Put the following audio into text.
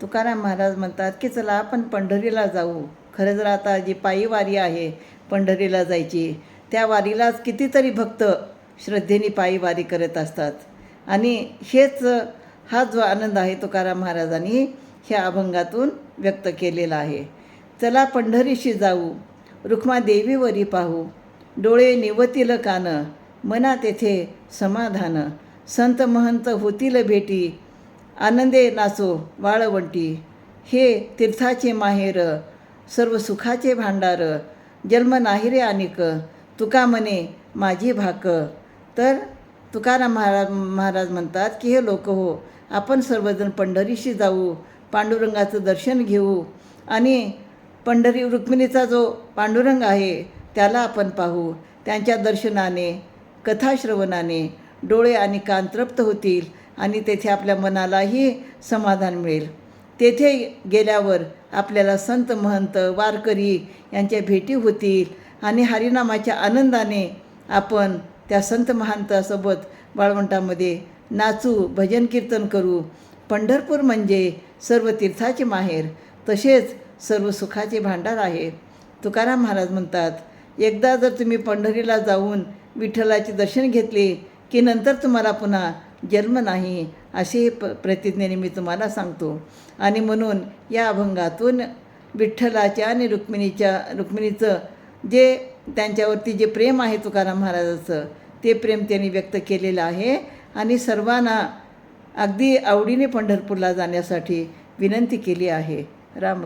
तुकाराम महाराज म्हणतात की चला आपण पंढरीला जाऊ. खरं जर आता जी पायी वारी आहे पंढरीला जायची त्या वारीलाच कितीतरी भक्त श्रद्धेने पायी वारी करत असतात. आणि हेच हा जो आनंद आहे तुकाराम महाराजांनी ह्या अभंगातून व्यक्त केलेला आहे. चला पंढरीशी जाऊ. रुक्मा देवीवरी पाहू. डोळे निवतील कान. मना तेथे समाधान. संत महंत होतील भेटी. आनंदे नाचो वाळवंटी. हे तीर्थाचे माहेर सर्व सुखाचे भांडार जन्म नाही रे अनिक तुका म्हणे माझी भाक. तर तुकाराम महाराज महाराज म्हणतात की हे लोक हो आपण सर्वजण पंढरीशी जाऊ पांडुरंगाचं दर्शन घेऊ. आणि पंढरी रुक्मिणीचा जो पांडुरंग आहे त्याला आपण पाहू. त्यांच्या दर्शनाने कथाश्रवणाने डोळे आणि कान तृप्त होतील. आणि तेथे आपल्या मनालाही समाधान मिळेल. तेथे गेल्यावर आपल्याला संत महंत वारकरी यांच्या भेटी होतील आणि हरिनामाच्या आनंदाने आपण त्या संत महंतासोबत वाळवंटामध्ये नाचू भजन कीर्तन करू. पंढरपूर म्हणजे सर्व तीर्थाचे माहेर तसेच सर्व सुखाचे भांडार आहे. तुकाराम महाराज म्हणतात एकदा जर तुम्ही पंढरीला जाऊन विठ्ठलाचे दर्शन घेतले की नंतर तुम्हाला पुन्हा जन्म नाही अशी प प्रतिज्ञेने मी तुम्हाला सांगतो. आणि म्हणून या अभंगातून विठ्ठलाच्या आणि रुक्मिणीच्या रुक्मिणीचं जे त्यांच्यावरती जे प्रेम आहे तुकाराम महाराजाचं ते प्रेम त्यांनी व्यक्त केलेलं आहे. आणि सर्वांना अगदी आवडीने पंढरपूरला जाण्यासाठी विनंती केली आहे. राम